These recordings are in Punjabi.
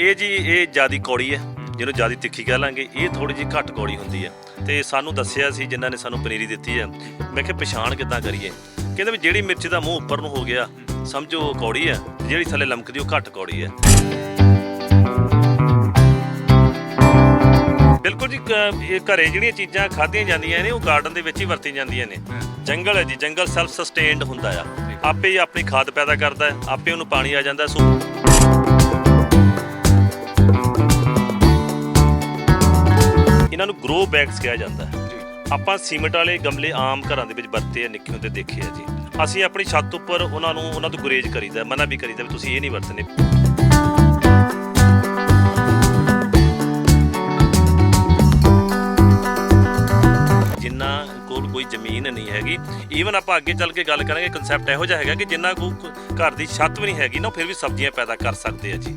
ਇਹ ਜੀ ਇਹ ਜਿਆਦੀ ਕੌੜੀ ਹੈ ਜਿਹਨੂੰ ਜਿਆਦੀ ਤਿੱਖੀ ਕਹਿ ਲਾਂਗੇ। ਇਹ ਥੋੜੀ ਜਿਹੀ ਘੱਟ ਕੌੜੀ ਹੁੰਦੀ ਹੈ। ਤੇ ਸਾਨੂੰ ਦੱਸਿਆ ਸੀ ਜਿਨ੍ਹਾਂ ਨੇ ਸਾਨੂੰ ਪਨੀਰੀ ਦਿੱਤੀ ਹੈ। ਮੈਂ ਕਿਹਾ ਪਛਾਣ ਕਿੱਦਾਂ ਕਰੀਏ? ਕਹਿੰਦੇ ਵੀ ਜਿਹੜੀ ਮਿਰਚ ਦਾ ਮੂੰਹ ਉੱਪਰ ਨੂੰ ਹੋ ਗਿਆ ਸਮਝੋ ਕੌੜੀ ਹੈ ਜਿਹੜੀ ਥੱਲੇ ਲਮਕਦੀ ਉਹ ਘੱਟ ਕੌੜੀ ਹੈ। ਬਿਲਕੁਲ ਜੀ ਇਹ ਘਰੇ ਜਿਹੜੀਆਂ ਚੀਜ਼ਾਂ ਖਾਧੀਆਂ ਜਾਂਦੀਆਂ ਨੇ ਉਹ ਗਾਰਡਨ ਦੇ ਵਿੱਚ ਹੀ ਵਰਤੀਆਂ ਜਾਂਦੀਆਂ ਨੇ। ਜੰਗਲ ਹੈ ਜੀ ਜੰਗਲ ਸੈਲਫ ਸਸਟੇਨਡ ਹੁੰਦਾ ਆ। ਆਪੇ ਹੀ ਆਪਣੀ ਖਾਦ ਪੈਦਾ ਕਰਦਾ ਹੈ ਆਪੇ ਉਹਨੂੰ ਪਾਣੀ ਆ ਜਾਂਦਾ ਸੋ ਇਹਨਾਂ ਨੂੰ ਗਰੋ ਬੈਗਸ ਕਿਹਾ ਜਾਂਦਾ ਹੈ। ਆਪਾਂ ਸੀਮੈਂਟ ਵਾਲੇ ਗਮਲੇ ਆਮ ਘਰਾਂ ਦੇ ਵਿੱਚ ਵਰਤੇ ਆ ਨਿੱਕੇ ਹੁੰਦੇ ਦੇਖੇ ਆ ਜੀ। ਅਸੀਂ ਆਪਣੀ ਛੱਤ ਉੱਪਰ ਉਹਨਾਂ ਨੂੰ ਉਹਨਾਂ ਤੋਂ ਗੁਰੇਜ ਕਰੀਦਾ ਮਨਾ ਵੀ ਕਰੀਦਾ ਵੀ ਤੁਸੀਂ ਇਹ ਨਹੀਂ ਵਰਤਨੇ। ਜਿੰਨਾ ਕੋਲ ਕੋਈ ਜ਼ਮੀਨ ਨਹੀਂ ਹੈਗੀ ਈਵਨ ਆਪਾਂ ਅੱਗੇ ਚੱਲ ਕੇ ਗੱਲ ਕਰਾਂਗੇ ਕਨਸੈਪਟ ਇਹੋ ਜਿਹਾ ਹੈਗਾ ਕਿ ਜਿੰਨਾ ਕੋ ਘਰ ਦੀ ਛੱਤ ਵੀ ਨਹੀਂ ਹੈਗੀ ਨਾ ਫਿਰ ਵੀ ਸਬਜ਼ੀਆਂ ਪੈਦਾ ਕਰ ਸਕਦੇ ਆ ਜੀ।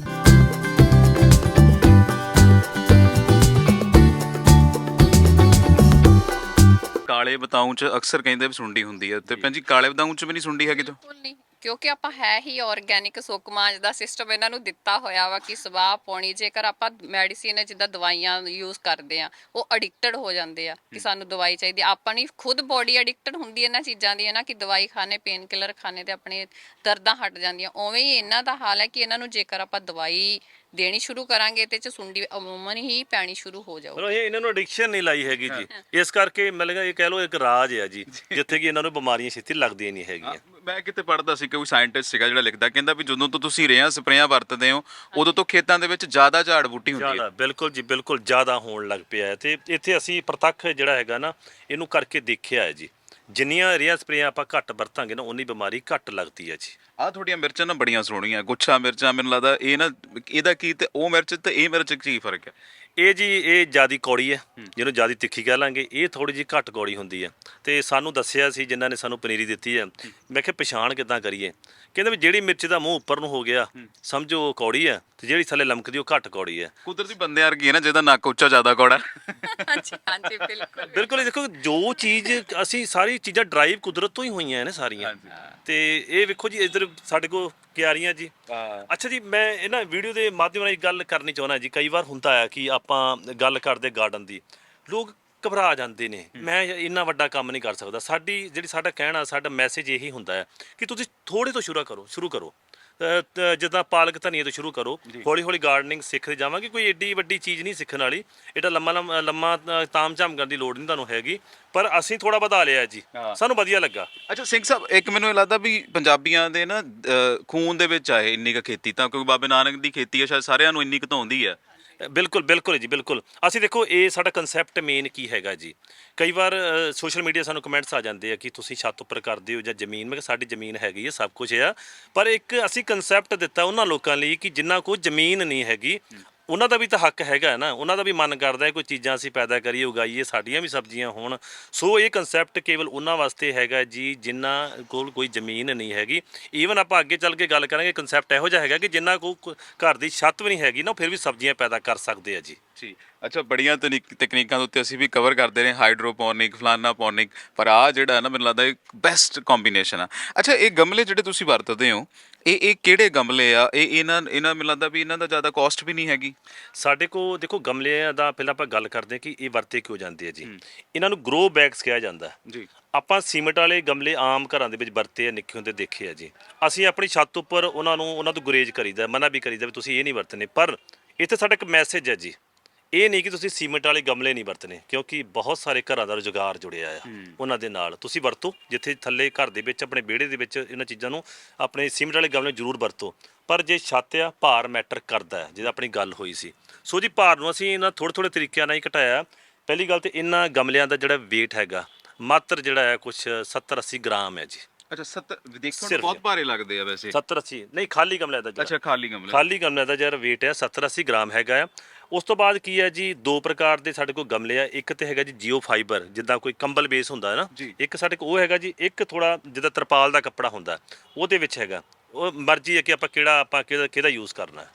ਕਾਲੇ ਬਤਾਊਂ ਚ ਅਕਸਰ ਕਹਿੰਦੇ ਵੀ ਸੁੰਡੀ ਹੁੰਦੀ ਹੈ। ਤੇ ਭੈਣ ਜੀ ਕਾਲੇ ਬਤਾਊਂ ਚ ਵੀ ਨਹੀਂ ਸੁੰਡੀ ਹੈਗੀ ਬਿਲਕੁਲ ਨਹੀਂ ਕਿਉਂਕਿ ਆਪਾਂ ਹੈ ਹੀ ਆਰਗੈਨਿਕ ਸੁੱਕਮਾਜ ਦਾ ਸਿਸਟਮ ਇਹਨਾਂ ਨੂੰ ਦਿੱਤਾ ਹੋਇਆ ਵਾ ਕਿ ਸਵਾਹ ਪਾਉਣੀ ਜੇਕਰ ਆਪਾਂ ਮੈਡੀਸਿਨ ਜਿੱਦਾਂ ਦਵਾਈਆਂ ਯੂਜ਼ ਕਰਦੇ ਆ ਉਹ ਐਡਿਕਟਡ ਹੋ ਜਾਂਦੇ ਆ ਕਿ ਸਾਨੂੰ ਦਵਾਈ ਚਾਹੀਦੀ ਆ। ਆਪਣੀ ਖੁਦ ਬੋਡੀ ਐਡਿਕਟਡ ਹੁੰਦੀ ਹੈ ਇਹਨਾਂ ਚੀਜ਼ਾਂ ਦੀ ਹੈ ਨਾ ਕਿ ਦਵਾਈ ਖਾਣੇ ਪੇਨ ਕਿਲਰ ਖਾਣੇ ਤੇ ਆਪਣੇ ਦਰਦਾਂ ਹਟ ਜਾਂਦੀਆਂ। ਉਵੇਂ ਹੀ ਇਹਨਾਂ ਦਾ ਹਾਲ ਹੈ ਕਿ ਇਹਨਾਂ ਨੂੰ ਜੇਕਰ ਆਪਾਂ ਦਵਾਈ ਦੇਣੀ ਸ਼ੁਰੂ ਕਰਾਂਗੇ ਤੇ ਚ ਸੁੰਡੀ ਅਮੂਮਨ ਹੀ ਪੈਣੀ ਸ਼ੁਰੂ ਹੋ ਜਾਊ ਪਰ ਇਹ ਇਹਨਾਂ ਨੂੰ ਐਡਿਕਸ਼ਨ ਨਹੀਂ ਲਾਈ ਹੈਗੀ ਜੀ। ਇਸ ਕਰਕੇ ਮੈਂ ਲਗਾ ਇਹ ਕਹਿ ਲਓ ਇੱਕ ਰਾਜ ਹੈ ਜੀ ਜਿੱਥੇ ਕਿ ਇਹਨਾਂ ਨੂੰ ਬਿਮਾਰੀਆਂ ਛੇਤੀ ਲੱਗਦੀਆਂ ਨਹੀਂ ਹੈਗੀਆਂ। ਮੈਂ ਕਿਤੇ ਪੜ੍ਹਦਾ ਸੀ ਕਿ ਕੋਈ ਸਾਇੰਟਿਸਟ ਸੀਗਾ ਜਿਹੜਾ ਲਿਖਦਾ ਕਹਿੰਦਾ ਵੀ ਜਦੋਂ ਤੋਂ ਤੁਸੀਂ ਰੇਹਾਂ ਸਪਰੇਆਂ ਵਰਤਦੇ ਹੋ ਉਦੋਂ ਤੋਂ ਖੇਤਾਂ ਦੇ ਵਿੱਚ ਜ਼ਿਆਦਾ ਝਾੜ ਬੂਟੀ ਹੁੰਦੀ ਹੈ। ਜ਼ਿਆਦਾ ਬਿਲਕੁਲ ਜੀ ਬਿਲਕੁਲ ਜ਼ਿਆਦਾ ਹੋਣ ਲੱਗ ਪਿਆ ਹੈ ਤੇ ਇੱਥੇ ਅਸੀਂ ਪ੍ਰਤੱਖ ਜਿਹੜਾ ਹੈਗਾ ਨਾ ਇਹਨੂੰ ਕਰਕੇ ਦੇਖਿਆ ਹੈ ਜੀ। ਜਿੰਨੀਆਂ ਰੇਹਾਂ ਸਪਰੇਆਂ ਆਪਾਂ ਘੱਟ ਵਰਤਾਂਗੇ ਨਾ ਉਨੀ ਬਿਮਾਰੀ ਘੱਟ ਲੱਗਦੀ ਹੈ ਜੀ। ਆਹ ਤੁਹਾਡੀਆਂ ਮਿਰਚਾਂ ਨਾ ਬੜੀਆਂ ਸੋਹਣੀਆਂ ਗੁੱਛਾ ਮਿਰਚਾਂ ਮੈਨੂੰ ਲੱਗਦਾ ਇਹ ਨਾ ਇਹਦਾ ਕੀ ਤੇ ਉਹ ਮਿਰਚ ਤੇ ਇਹ ਮਿਰਚ 'ਚ ਕੀ ਫ਼ਰਕ ਹੈ? ਇਹ ਜੀ ਇਹ ਜਿਆਦੀ ਕੌੜੀ ਹੈ ਜਿਹਨੂੰ ਜਿਆਦੀ ਤਿੱਖੀ ਕਹਿ ਲਾਂਗੇ। ਇਹ ਥੋੜੀ ਜਿਹੀ ਘੱਟ ਕੌੜੀ ਹੁੰਦੀ ਹੈ। ਤੇ ਸਾਨੂੰ ਦੱਸਿਆ ਸੀ ਜਿਨ੍ਹਾਂ ਨੇ ਸਾਨੂੰ ਪਨੀਰੀ ਦਿੱਤੀ ਹੈ ਮੈਂ ਕਿਹਾ ਪਛਾਣ ਕਿੱਦਾਂ ਕਰੀਏ? ਕਹਿੰਦੇ ਵੀ ਜਿਹੜੀ ਮਿਰਚ ਦਾ ਮੂੰਹ ਉੱਪਰ ਨੂੰ ਹੋ ਗਿਆ ਸਮਝੋ ਕੌੜੀ ਹੈ। ਤੇ ਜਿਹੜੀ ਥੱਲੇ ਲਮਕਦੀ ਉਹ ਘੱਟ ਕੌੜੀ ਹੈ। ਕੁਦਰਤੀ ਬੰਦੇ ਵਰਗੀ ਹੈ ਨਾ ਜਿਹਦਾ ਨੱਕ ਉੱਚਾ ਜ਼ਿਆਦਾ ਕੌੜਾ। ਹਾਂਜੀ ਹਾਂਜੀ ਬਿਲਕੁਲ ਬਿਲਕੁਲ। ਇਹ ਦੇਖੋ ਜੋ ਚੀਜ਼ ਅਸੀਂ ਸਾਰੀ ਚੀਜ਼ਾਂ ਡਰਾਈਵ ਕੁਦਰਤ ਤੋਂ ਹੀ ਹੋਈਆਂ ਨੇ ਸਾਰੀਆਂ। ਤੇ ਇਹ ਵੇਖੋ ਜੀ ਇਧਰ ਸਾਡੇ ਕੋਲ ਕਿਆਰੀਆਂ ਜੀ। ਅੱਛਾ ਜੀ ਮੈਂ ਇਹਨਾਂ ਵੀਡੀਓ ਦੇ ਮਾਧਿਅਮ ਨਾਲ ਇੱਕ ਗੱਲ ਕਰਨੀ ਚਾਹੁੰਦਾ ਜੀ। ਕਈ ਵਾਰ ਹੁੰਦਾ ਆ ਕਿ ਆਪਾਂ ਗੱਲ ਕਰਦੇ ਗਾਰਡਨ ਦੀ। ਲੋਕ ਘਬਰਾ ਜਾਂਦੇ ਨੇ। ਮੈਂ ਇੰਨਾ ਵੱਡਾ ਕੰਮ ਨਹੀਂ ਕਰ ਸਕਦਾ। ਸਾਡੀ ਜਿਹੜੀ ਸਾਡਾ ਕਹਿਣਾ ਸਾਡਾ ਮੈਸੇਜ ਇਹੀ ਹੁੰਦਾ ਹੈ ਕਿ ਤੁਸੀਂ ਥੋੜੇ ਤੋਂ ਸ਼ੁਰੂ ਕਰੋ ਸ਼ੁਰੂ ਕਰੋ। ਜਿੱਦਾਂ ਪਾਲਕ ਧਨੀਆ ਤੋਂ ਸ਼ੁਰੂ ਕਰੋ ਹੌਲੀ ਹੌਲੀ ਗਾਰਡਨਿੰਗ ਸਿੱਖਦੇ ਜਾਵਾਂਗੇ ਕੋਈ ਏਡੀ ਵੱਡੀ ਚੀਜ਼ ਨਹੀਂ ਸਿੱਖਣ ਵਾਲੀ। ਇਹਦਾ ਲੰਮਾ ਲੰਮਾ ਤਾਮ-ਝਾਮ ਕਰਨ ਦੀ ਲੋੜ ਨਹੀਂ ਤੁਹਾਨੂੰ ਹੈਗੀ। ਪਰ ਅਸੀਂ ਥੋੜਾ ਵਧਾ ਲਿਆ ਜੀ। ਸਾਨੂੰ ਵਧੀਆ ਲੱਗਾ। ਅੱਛਾ ਸਿੰਘ ਸਾਹਿਬ ਇੱਕ ਮੈਨੂੰ ਇਹ ਲੱਗਦਾ ਵੀ ਪੰਜਾਬੀਆਂ ਦੇ ਨਾ ਖੂਨ ਦੇ ਵਿੱਚ ਆਏ ਇੰਨੀ ਕੁ ਖੇਤੀ ਤਾਂ ਕਿਉਂਕਿ ਬਾਬੇ ਨਾਨਕ ਦੀ ਖੇਤੀ ਹੈ ਸ਼ਾਇਦ ਸਾਰਿਆਂ ਨੂੰ ਇੰਨੀ ਕੁ ਤਾਂ ਆਉਂਦੀ ਹੈ ਬਿਲਕੁਲ ਬਿਲਕੁਲ ਜੀ, ਬਿਲਕੁਲ। ਅਸੀਂ ਦੇਖੋ, ਇਹ ਸਾਡਾ ਕਨਸੈਪਟ ਮੇਨ ਕੀ ਹੈਗਾ ਜੀ? ਕਈ ਵਾਰ ਸੋਸ਼ਲ ਮੀਡੀਆ ਸਾਨੂੰ ਕਮੈਂਟਸ ਆ ਜਾਂਦੇ ਆ ਕਿ ਤੁਸੀਂ ਛੱਤ ਉੱਪਰ ਕਰਦੇ ਹੋ ਜਾਂ ਜ਼ਮੀਨ। ਮੈਂ ਕਿਹਾ, ਸਾਡੀ ਜ਼ਮੀਨ ਹੈਗੀ ਹੈ ਸਭ ਕੁਝ ਆ। ਪਰ ਇੱਕ ਅਸੀਂ ਕਨਸੈਪਟ ਦਿੱਤਾ ਉਹਨਾਂ ਲੋਕਾਂ ਲਈ ਕਿ ਜਿਨ੍ਹਾਂ ਕੋਲ ਜ਼ਮੀਨ ਨਹੀਂ ਹੈਗੀ ਉਹਨਾਂ ਦਾ ਵੀ ਤਾਂ ਹੱਕ ਹੈਗਾ ਹੈ ਨਾ, ਉਹਨਾਂ ਦਾ ਵੀ ਮਨ ਕਰਦਾ ਹੈ ਕੋਈ ਚੀਜ਼ਾਂ ਅਸੀਂ ਪੈਦਾ ਕਰੀਏ, ਉਗਾਈਏ, ਸਾਡੀਆਂ ਵੀ ਸਬਜ਼ੀਆਂ ਹੋਣ। ਸੋ ਇਹ ਕਨਸੈਪਟ ਕੇਵਲ ਉਹਨਾਂ ਵਾਸਤੇ ਹੈਗਾ ਜੀ ਜਿਨ੍ਹਾਂ ਕੋਲ ਕੋਈ ਜ਼ਮੀਨ ਨਹੀਂ ਹੈਗੀ। ਈਵਨ ਆਪਾਂ ਅੱਗੇ ਚੱਲ ਕੇ ਗੱਲ ਕਰਾਂਗੇ ਕਨਸੈਪਟ ਇਹੋ ਜਿਹਾ ਹੈਗਾ ਕਿ ਜਿਨ੍ਹਾਂ ਕੋਲ ਘਰ ਦੀ ਛੱਤ ਵੀ ਨਹੀਂ ਹੈਗੀ ਨਾ ਫਿਰ ਵੀ ਸਬਜ਼ੀਆਂ ਪੈਦਾ ਕਰ ਸਕਦੇ ਆ ਜੀ। ਜੀ, ਅੱਛਾ, ਬੜੀਆਂ ਤਕਨੀਕ- ਤਕਨੀਕਾਂ ਦੇ ਉੱਤੇ ਅਸੀਂ ਵੀ ਕਵਰ ਕਰਦੇ ਰਹੇ ਹਾਈਡਰੋਪੋਨਿਕ ਫਲਾਨਾ ਪੋਨਿਕ ਪਰ ਆ ਜਿਹੜਾ ਨਾ ਮੈਨੂੰ ਲੱਗਦਾ ਇੱਕ ਬੈਸਟ ਕੰਬੀਨੇਸ਼ਨ ਆ। ਅੱਛਾ, ਇਹ ਗਮਲੇ ਜਿਹੜੇ ਤੁਸੀਂ ਵਰਤਦੇ ਹੋ ਇਹ ਇਹ ਕਿਹੜੇ ਗਮਲੇ ਆ? ਇਹ ਇਹਨਾਂ ਇਹਨਾਂ ਮੈਨੂੰ ਲੱਗਦਾ ਵੀ ਇਹਨਾਂ ਦਾ ਜ਼ਿਆਦਾ ਕਾਸਟ ਵੀ ਨਹੀਂ ਹੈਗੀ। ਸਾਡੇ ਕੋ ਦੇਖੋ ਗਮਲਿਆਂ ਦਾ ਪਹਿਲਾਂ ਆਪਾਂ ਗੱਲ ਕਰਦੇ ਹਾਂ ਕਿ ਇਹ ਵਰਤੇ ਕਿਉਂ ਜਾਂਦੇ ਆ ਜੀ। ਇਹਨਾਂ ਨੂੰ ਗਰੋ ਬੈਗਸ ਕਿਹਾ ਜਾਂਦਾ। ਜੀ। ਆਪਾਂ ਸੀਮੈਂਟ ਵਾਲੇ ਗਮਲੇ ਆਮ ਘਰਾਂ ਦੇ ਵਿੱਚ ਵਰਤੇ ਆ ਨਿੱਕੇ ਹੁੰਦੇ ਦੇਖੇ ਆ ਜੀ। ਅਸੀਂ ਆਪਣੀ ਛੱਤ ਉੱਪਰ ਉਹਨਾਂ ਨੂੰ ਉਹਨਾਂ ਤੋਂ ਗੁਰੇਜ ਕਰੀਦਾ ਮਨਾ ਵੀ ਕਰੀਦਾ ਵੀ ਤੁਸੀਂ ਇਹ ਨਹੀਂ ਵਰਤਨੇ। ਪਰ ਇੱਥੇ ਸਾਡਾ ਇੱਕ ਮੈਸੇਜ ਹੈ ਜੀ। ਇਹ ਨਹੀਂ ਕਿ ਤੁਸੀਂ ਸੀਮੈਂਟ ਵਾਲੇ ਗਮਲੇ ਨਹੀਂ ਵਰਤਨੇ ਕਿਉਂਕਿ ਬਹੁਤ ਸਾਰੇ ਘਰਾਂ ਦਾ ਰੁਜ਼ਗਾਰ ਜੁੜਿਆ ਆ ਉਹਨਾਂ ਦੇ ਨਾਲ। ਤੁਸੀਂ ਵਰਤੋ ਜਿੱਥੇ ਥੱਲੇ ਘਰ ਦੇ ਵਿੱਚ ਆਪਣੇ ਵਿਹੜੇ ਦੇ ਵਿੱਚ ਇਹਨਾਂ ਚੀਜ਼ਾਂ ਨੂੰ ਆਪਣੇ ਸੀਮੈਂਟ ਵਾਲੇ ਗਮਲੇ ਜ਼ਰੂਰ ਵਰਤੋ। ਪਰ ਜੇ ਛੱਤ ਆ ਭਾਰ ਮੈਟਰ ਕਰਦਾ ਹੈ ਜਿਹਦਾ ਆਪਣੀ ਗੱਲ ਹੋਈ ਸੀ। ਸੋ ਜੀ ਭਾਰ ਨੂੰ ਅਸੀਂ ਇਹਨਾਂ ਥੋੜੇ ਥੋੜੇ ਤਰੀਕਿਆਂ ਨਾਲ ਹੀ ਘਟਾਇਆ। ਪਹਿਲੀ ਗੱਲ ਤੇ ਇਹਨਾਂ ਗਮਲਿਆਂ ਦਾ ਜਿਹੜਾ weight ਹੈਗਾ ਮਾਤਰ ਜਿਹੜਾ ਹੈ ਕੁਝ 70 80 ਗ੍ਰਾਮ ਹੈ ਜੀ। ਅੱਛਾ 70 ਦੇਖਣ ਨੂੰ ਸਿਰਫ ਬਹੁਤ ਜੀ। ਭਾਰੇ ਲੱਗਦੇ ਆ ਵੈਸੇ। 70 80 ਨਹੀਂ ਖਾਲੀ ਗਮਲਿਆਂ ਦਾ ਅੱਛਾ ਖਾਲੀ ਗਮਲੇ। ਖਾਲੀ ਦਾ ਜਿਹੜਾ weight ਹੈ 70 80 ਗ੍ਰਾਮ ਹੈਗਾ ਆ। ਉਸ ਤੋਂ ਬਾਅਦ ਕੀ ਹੈ ਜੀ ਦੋ ਪ੍ਰਕਾਰ ਦੇ ਸਾਡੇ ਕੋਲ ਗਮਲੇ ਆ। ਇੱਕ ਤੇ ਹੈਗਾ ਜੀ ਜੀਓ ਫਾਈਬਰ ਜਿੱਦਾਂ ਕੋਈ ਕੰਬਲ ਬੇਸ ਹੁੰਦਾ ਹੈ ਨਾ। ਜੀ। ਇੱਕ ਸਾਡੇ ਕੋਲ ਉਹ ਹੈਗਾ ਜੀ ਇੱਕ ਥੋੜਾ ਜਿੱਦਾਂ ਤਰਪਾਲ ਦਾ ਕੱਪੜਾ ਹੁੰਦਾ। ਉਹਦੇ ਵਿੱਚ ਹੈਗਾ। ਉਹ ਮਰਜ਼ੀ ਹੈ ਕਿ ਆਪਾਂ ਕਿਹੜਾ ਆਪਾਂ ਕਿਹਦਾ ਕਿਹਦਾ ਯੂਜ਼ ਕਰਨਾ। ਹੈ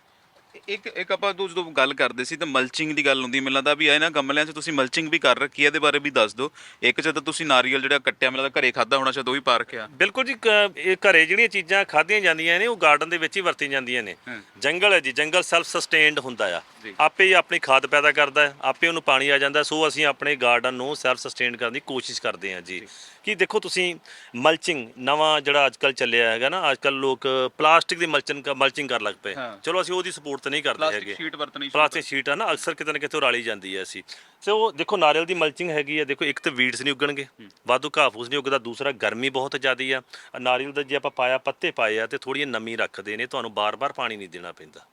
ਇੱਕ ਇੱਕ ਆਪਾਂ ਤੋਂ ਜਦੋਂ ਗੱਲ ਕਰਦੇ ਸੀ ਤਾਂ ਮਲਚਿੰਗ ਦੀ ਗੱਲ ਹੁੰਦੀ ਮੈਨੂੰ ਲੱਗਦਾ ਵੀ ਇਹਨਾਂ ਗਮਲਿਆਂ 'ਚ ਤੁਸੀਂ ਮਲਚਿੰਗ ਵੀ ਕਰ ਰੱਖੀ ਹੈ ਇਹਦੇ ਬਾਰੇ ਵੀ ਦੱਸ ਦਿਓ। ਇੱਕ 'ਚ ਤਾਂ ਤੁਸੀਂ ਨਾਰੀਅਲ ਜਿਹੜਾ ਕੱਟਿਆ ਮੈਨੂੰ ਲੱਗਦਾ ਘਰੇ ਖਾਦਾ ਹੋਣਾ ਸ਼ਾਇਦ ਉਹ ਵੀ ਪਾ ਰੱਖਿਆ। ਬਿਲਕੁਲ ਜੀ ਕ- ਇਹ ਘਰੇ ਜਿਹੜੀਆਂ ਚੀਜ਼ਾਂ ਖਾਧੀਆਂ ਜਾਂਦੀਆਂ ਨੇ ਉਹ ਗਾਰਡਨ ਦੇ ਵਿੱਚ ਹੀ ਵਰਤੀਆਂ ਜਾਂਦੀਆਂ ਨੇ। ਜੰਗਲ ਹੈ ਜੀ ਜੰਗਲ ਸੈਲਫ ਸਸਟੇਨਡ ਹੁੰਦਾ ਆ। ਆਪੇ ਹੀ ਆਪਣੀ ਖਾਦ ਪੈਦਾ ਕਰਦਾ ਹੈ ਆਪੇ ਉਹਨੂੰ ਪਾਣੀ ਆ ਜਾਂਦਾ ਸੋ ਅਸੀਂ ਆਪਣੇ ਗਾਰਡਨ ਨੂੰ ਸੈਲਫ ਸਸਟੇਨ ਕਰਨ ਦੀ ਕੋਸ਼ਿਸ਼ ਕਰਦੇ ਹਾਂ ਜੀ। ਕਿ ਦੇਖੋ ਤੁਸੀਂ ਮਲਚਿੰਗ ਨਵਾਂ ਜਿਹੜਾ ਅੱਜਕੱਲ ਚੱਲਿਆ ਹੈਗਾ ਨਾ ਅੱਜਕੱਲ ਲੋਕ ਪਲਾਸਟਿਕ ਦੀ ਮਲਚਿੰਗ ਮਲਚਿੰਗ ਕਰਨ ਲੱਗ ਪਏ। ਹਾਂ। ਚਲੋ ਅਸੀਂ ਉਹਦੀ ਸਪੋਰਟ ਤਾਂ ਨਹੀਂ ਕਰਦੇ ਪਲਾਸਟਿਕ ਹੈਗੇ। ਸ਼ੀਟ ਵਰਤਣੀ ਸ਼ੁਰੂ ਪਲਾਸਟਿਕ ਸ਼ੀਟ ਆ ਨਾ ਅਕਸਰ ਕਿਤੇ ਨਾ ਕਿਤੇ ਉਹ ਰਾਲੀ ਜਾਂਦੀ ਹੈ ਅਸੀਂ ਸੋ ਉਹ ਦੇਖੋ ਨਾਰੀਅਲ ਦੀ ਮਲਚਿੰਗ ਹੈਗੀ ਆ ਦੇਖੋ ਇੱਕ ਤਾਂ ਵੀਡਸ ਨਹੀਂ ਉੱਗਣਗੇ ਵਾਧੂ ਘਾਹ ਫੂਸ ਨਹੀਂ ਉੱਗਦਾ ਦੂਸਰਾ ਗਰਮੀ ਬਹੁਤ ਜ਼ਿਆਦੀ ਆ। ਨਾਰੀਅਲ ਦਾ ਜੇ ਆਪਾਂ ਪਾਇਆ ਪੱਤੇ ਪਾਏ ਆ ਤੇ ਥੋੜੀ ਨਮੀ ਰੱਖਦੇ ਨੇ ਤੁਹਾਨੂੰ ਬਾਰ-ਬਾਰ ਪਾਣੀ ਨਹੀਂ ਦੇਣਾ ਪੈਂਦਾ।